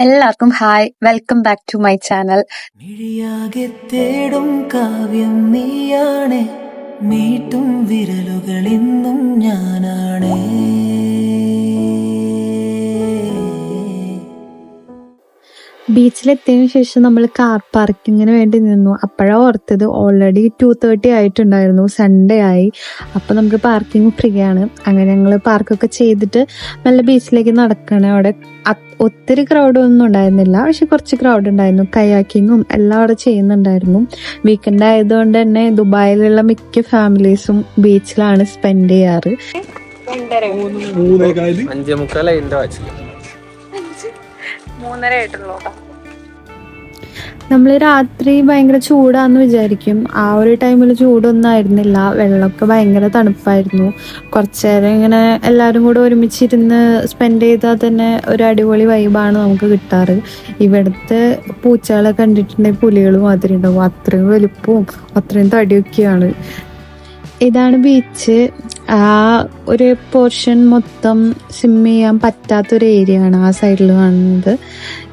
എല്ലാവർക്കും hi. Welcome back to my channel മിഴിയാകെ തേടും കാവ്യം നീയാണേ. മീട്ടും വിരലുകൾ ബീച്ചിലെത്തിയതിനു ശേഷം നമ്മൾ കാർ പാർക്കിങ്ങിന് വേണ്ടി നിന്നു. അപ്പോഴാണ് ഓർത്തത് ഓൾറെഡി ടു തേർട്ടി ആയിട്ടുണ്ടായിരുന്നു. സൺഡേ ആയി. അപ്പോൾ നമുക്ക് പാർക്കിംഗ് ഫ്രീ ആണ് അങ്ങനെ ഞങ്ങൾ പാർക്കൊക്കെ ചെയ്തിട്ട് നല്ല ബീച്ചിലേക്ക് നടക്കണം. അവിടെ ഒത്തിരി ക്രൗഡ് ഒന്നും ഉണ്ടായിരുന്നില്ല. പക്ഷെ കുറച്ച് ക്രൗഡ് ഉണ്ടായിരുന്നു. കയാക്കിങ്ങും എല്ലാം അവിടെ ചെയ്യുന്നുണ്ടായിരുന്നു. വീക്കെൻഡ് ആയതുകൊണ്ട് തന്നെ ദുബായിലുള്ള മിക്ക ഫാമിലീസും ബീച്ചിലാണ് സ്പെൻഡ് ചെയ്യാറ്. അഞ്ചേ മുക്കാലായി മൂന്നര ആയിട്ടുള്ളൂ നമ്മൾ രാത്രി ഭയങ്കര ചൂടാന്ന് വിചാരിക്കും. ആ ഒരു ടൈമിൽ ചൂടൊന്നും ആയിരുന്നില്ല. വെള്ളമൊക്കെ ഭയങ്കര തണുപ്പായിരുന്നു. കുറച്ച് നേരം ഇങ്ങനെ എല്ലാവരും കൂടെ ഒരുമിച്ചിരുന്ന് സ്പെൻഡ് ചെയ്താൽ തന്നെ ഒരു അടിപൊളി വൈബാണ് നമുക്ക് കിട്ടാറ്. ഇവിടുത്തെ പൂച്ചകളെ കണ്ടിട്ടുണ്ടെങ്കിൽ പുലികൾ മാതിരി ഉണ്ടാവും. അത്രയും വലുപ്പവും അത്രയും തടിയൊക്കെയാണ്. ഇതാണ് ബീച്ച് ആ ഒരു പോർഷൻ മൊത്തം സിം ചെയ്യാൻ പറ്റാത്തൊരു ഏരിയ ആണ് ആ സൈഡിൽ കാണുന്നത്.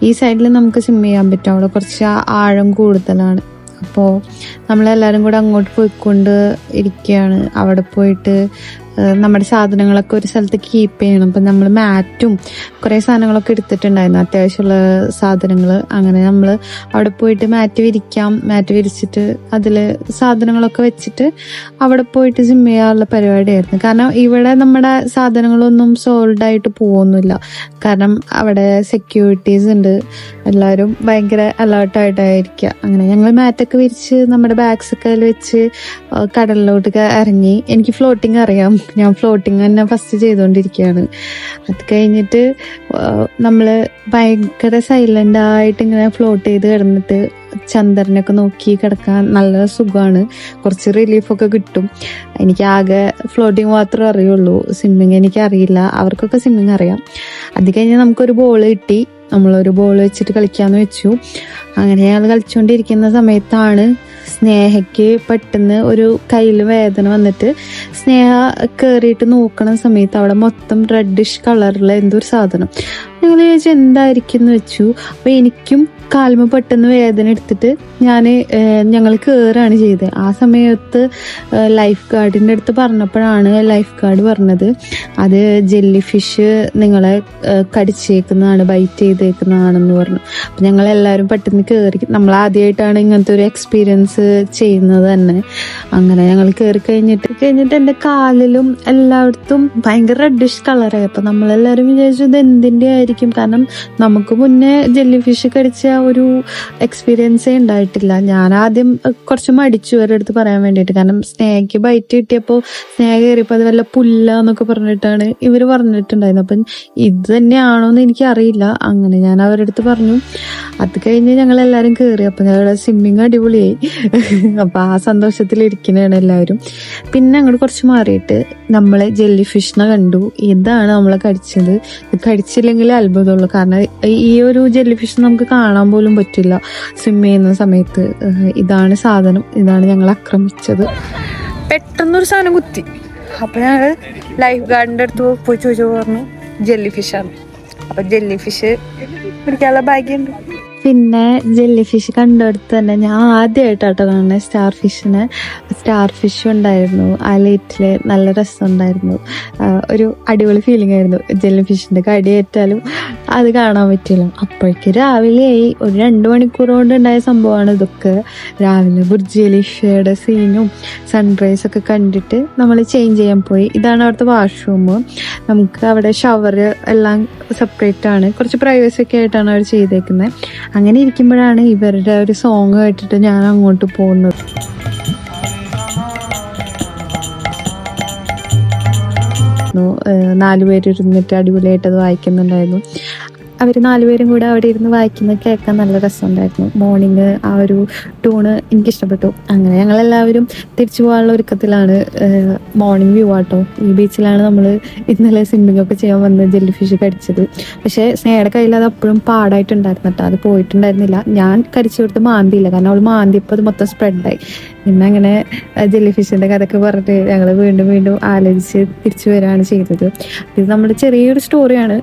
ഈ സൈഡിൽ നമുക്ക് സിം ചെയ്യാൻ പറ്റും. അവിടെ കുറച്ച് ആഴം കൂടുതലാണ്. അപ്പോൾ നമ്മളെല്ലാവരും കൂടെ അങ്ങോട്ട് പോയിക്കൊണ്ട് ഇരിക്കുകയാണ്. അവിടെ പോയിട്ട് നമ്മുടെ സാധനങ്ങളൊക്കെ ഒരു സ്ഥലത്ത് കീപ്പ് ചെയ്യണം. അപ്പം നമ്മൾ മാറ്റും കുറേ സാധനങ്ങളൊക്കെ എടുത്തിട്ടുണ്ടായിരുന്നു. അത്യാവശ്യമുള്ള സാധനങ്ങൾ അങ്ങനെ നമ്മൾ അവിടെ പോയിട്ട് മാറ്റ് വിരിക്കാം. മാറ്റ് വിരിച്ചിട്ട് അതിൽ സാധനങ്ങളൊക്കെ വെച്ചിട്ട് അവിടെ പോയിട്ട് ജിം ചെയ്യാനുള്ള പരിപാടിയായിരുന്നു. കാരണം ഇവിടെ നമ്മുടെ സാധനങ്ങളൊന്നും സോൾഡ് ആയിട്ട് പോകുന്നില്ല കാരണം അവിടെ സെക്യൂരിറ്റീസ് ഉണ്ട്. എല്ലാവരും ഭയങ്കര അലേർട്ടായിട്ടായിരിക്കുക അങ്ങനെ ഞങ്ങൾ മാറ്റൊക്കെ വിരിച്ച് നമ്മുടെ ബാഗ്സൊക്കെ അതിൽ വെച്ച് കടലിലോട്ടൊക്കെ ഇറങ്ങി. എനിക്ക് ഫ്ലോട്ടിങ് അറിയാം. ഞാൻ ഫ്ലോട്ടിങ് തന്നെ ഫസ്റ്റ് ചെയ്തുകൊണ്ടിരിക്കുകയാണ് അത് കഴിഞ്ഞിട്ട് നമ്മൾ ഭയങ്കര സൈലന്റ് ആയിട്ട് ഇങ്ങനെ ഫ്ലോട്ട് ചെയ്ത് കിടന്നിട്ട് ചന്ദ്രനൊക്കെ നോക്കി കിടക്കാൻ നല്ല സുഖമാണ് കുറച്ച് റിലീഫൊക്കെ കിട്ടും. എനിക്ക് ആകെ ഫ്ലോട്ടിങ് മാത്രമേ അറിയുള്ളൂ. സ്വിമ്മിങ് എനിക്ക് അറിയില്ല. അവർക്കൊക്കെ സ്വിമ്മിങ് അറിയാം. അത് കഴിഞ്ഞ് നമുക്കൊരു ബോൾ കിട്ടി. നമ്മളൊരു ബോൾ വെച്ചിട്ട് കളിക്കാമെന്ന് വെച്ചു. അങ്ങനെ ഞങ്ങൾ കളിച്ചുകൊണ്ടിരിക്കുന്ന സമയത്താണ് സ്നേഹയ്ക്ക് പെട്ടെന്ന് ഒരു കയ്യിൽ വേദന വന്നിട്ട് സ്നേഹ കയറിയിട്ട് നോക്കണ സമയത്ത് അവിടെ മൊത്തം റെഡിഷ് കളറിൽ എന്തോ ഒരു സാധനം. ഞങ്ങൾ ചോദിച്ചു എന്തായിരിക്കും എന്ന് വെച്ചു? അപ്പോൾ എനിക്കും കാൽമ പെട്ടെന്ന് വേദന എടുത്തിട്ട് ഞാൻ ഞങ്ങൾ കയറുകയാണ് ചെയ്തത് ആ സമയത്ത് ലൈഫ് ഗാർഡിന്റെ അടുത്ത് പറഞ്ഞപ്പോഴാണ് ലൈഫ് ഗാർഡ് പറഞ്ഞത് അത് ജെല്ലി ഫിഷ് നിങ്ങളെ കടിച്ചേക്കുന്നതാണ് ബൈറ്റ് ചെയ്തേക്കുന്നതാണെന്ന് പറഞ്ഞു. അപ്പം ഞങ്ങൾ എല്ലാവരും പെട്ടെന്ന് കയറി നമ്മൾ ആദ്യമായിട്ടാണ് ഇങ്ങനത്തെ ഒരു എക്സ്പീരിയൻസ് ചെയ്യുന്നത് തന്നെ. അങ്ങനെ ഞങ്ങൾ കയറി കഴിഞ്ഞിട്ട് കഴിഞ്ഞിട്ട് എന്റെ കാലിലും എല്ലായിടത്തും ഭയങ്കര റെഡിഷ് കളറായി അപ്പം നമ്മളെല്ലാവരും വിചാരിച്ചു ഇത് എന്തിന്റെ ആയിരിക്കും? കാരണം നമുക്ക് മുന്നേ ജെല്ലി ഫിഷ് കടിച്ച ഒരു എക്സ്പീരിയൻസേ ഉണ്ടായിട്ടില്ല. ഞാൻ ആദ്യം കുറച്ച് മടിച്ചു അവരുടെ അടുത്ത് പറയാൻ വേണ്ടിയിട്ട്. കാരണം സ്നേഹയ്ക്ക് ബൈറ്റ് കിട്ടിയപ്പോൾ സ്നേഹ കയറിയപ്പോൾ അത് വല്ല പുല്ല എന്നൊക്കെ പറഞ്ഞിട്ടാണ് ഇവർ പറഞ്ഞിട്ടുണ്ടായിരുന്നു അപ്പം ഇത് തന്നെയാണോ എന്ന് എനിക്ക് അറിയില്ല അങ്ങനെ ഞാൻ അവരുടെ അടുത്ത് പറഞ്ഞു. അത് കഴിഞ്ഞ് ഞങ്ങൾ എല്ലാവരും കയറി അപ്പം ഞങ്ങളുടെ സ്വിമ്മിങ് അടിപൊളിയായി. അപ്പം ആ സന്തോഷത്തിലിരിക്കുന്നതാണ് എല്ലാവരും. പിന്നെ അങ്ങോട്ട് കുറച്ച് മാറിയിട്ട് നമ്മളെ ജെല്ലി ഫിഷിനെ കണ്ടു. ഇതാണ് നമ്മളെ കടിച്ചത്. കടിച്ചില്ലെങ്കിൽ അത്ഭുതമുള്ളൂ. കാരണം ഈ ഒരു ജെല്ലി ഫിഷ് നമുക്ക് കാണാൻ പോലും പറ്റില്ല. സ്വിം ചെയ്യുന്ന സമയത്ത്. ഇതാണ് സാധനം. ഇതാണ് ഞങ്ങൾ ആക്രമിച്ചത്. പെട്ടെന്നൊരു സാധനം കുത്തി. അപ്പൊ ഞങ്ങൾ ലൈഫ് ഗാർഡിന്റെ അടുത്ത് പോയി ചോദിച്ചു പറഞ്ഞു ജെല്ലി ഫിഷാണ് അപ്പൊ ജെല്ലി ഫിഷ് പിടിക്കാനുള്ള ഭാഗ്യമുണ്ട്. പിന്നെ ജെല്ലി ഫിഷ് കണ്ടെടുത്ത് തന്നെ ഞാൻ ആദ്യമായിട്ടാട്ടോ കാണുന്നത് സ്റ്റാർ ഫിഷിന് സ്റ്റാർ ഫിഷ് ഉണ്ടായിരുന്നു. ആ ലൈറ്റിൽ നല്ല രസമുണ്ടായിരുന്നു. ഒരു അടിപൊളി ഫീലിംഗ് ആയിരുന്നു. ജെല്ലി ഫിഷിന്റെ കടിയേറ്റാലും അത് കാണാൻ പറ്റില്ല. അപ്പോഴേക്ക് രാവിലെയായി. ഒരു രണ്ട് മണിക്കൂർ കൊണ്ട് ഉണ്ടായ സംഭവമാണ് ഇതൊക്കെ. രാവിലെ ബുർജിയലിഷയുടെ സീനും സൺറൈസ് ഒക്കെ കണ്ടിട്ട് നമ്മൾ ചേഞ്ച് ചെയ്യാൻ പോയി. ഇതാണ് അവിടുത്തെ വാഷ്റൂം നമുക്ക് അവിടെ ഷവർ എല്ലാം സെപ്പറേറ്റ് ആണ്. കുറച്ച് പ്രൈവസി ഒക്കെ ആയിട്ടാണ് അവർ ചെയ്തേക്കുന്നത് അങ്ങനെ ഇരിക്കുമ്പോഴാണ് ഇവരുടെ ഒരു സോങ് കേട്ടിട്ട് ഞാൻ അങ്ങോട്ട് പോകുന്നത്. നാലുപേര് ഇരുന്നിട്ട് അടിപൊളിയായിട്ട് അത് വായിക്കുന്നുണ്ടായിരുന്നു. അവർ നാലുപേരും കൂടെ അവിടെ ഇരുന്ന് വായിക്കുന്നത് കേൾക്കാൻ നല്ല രസമുണ്ടായിരുന്നു. മോർണിംഗ് ആ ഒരു ടൂണ് എനിക്ക് ഇഷ്ടപ്പെട്ടു അങ്ങനെ ഞങ്ങളെല്ലാവരും തിരിച്ചു പോകാനുള്ള ഒരുക്കത്തിലാണ് മോർണിംഗ് വ്യൂ ആട്ടോ. ഈ ബീച്ചിലാണ് നമ്മൾ ഇന്നലെ സ്വിമ്മിംഗ് ഒക്കെ ചെയ്യാൻ വന്ന് ജെല്ലി ഫിഷ് കടിച്ചത് പക്ഷേ സ്നേഹയുടെ കയ്യിൽ അത് അപ്പോഴും പാടായിട്ടുണ്ടായിരുന്നു കേട്ടോ അത് പോയിട്ടുണ്ടായിരുന്നില്ല. ഞാൻ കടിച്ചു കൊടുത്ത് മാന്തിയില്ല. കാരണം അവൾ മാന്തിയപ്പോൾ അത് മൊത്തം സ്പ്രെഡായി പിന്നെ അങ്ങനെ ജെല്ലി ഫിഷിന്റെ കഥയൊക്കെ പറഞ്ഞിട്ട് ഞങ്ങൾ വീണ്ടും വീണ്ടും ആലോചിച്ച് തിരിച്ചു വരികയാണ് ചെയ്തത്. ഇത് നമ്മുടെ ചെറിയൊരു സ്റ്റോറിയാണ്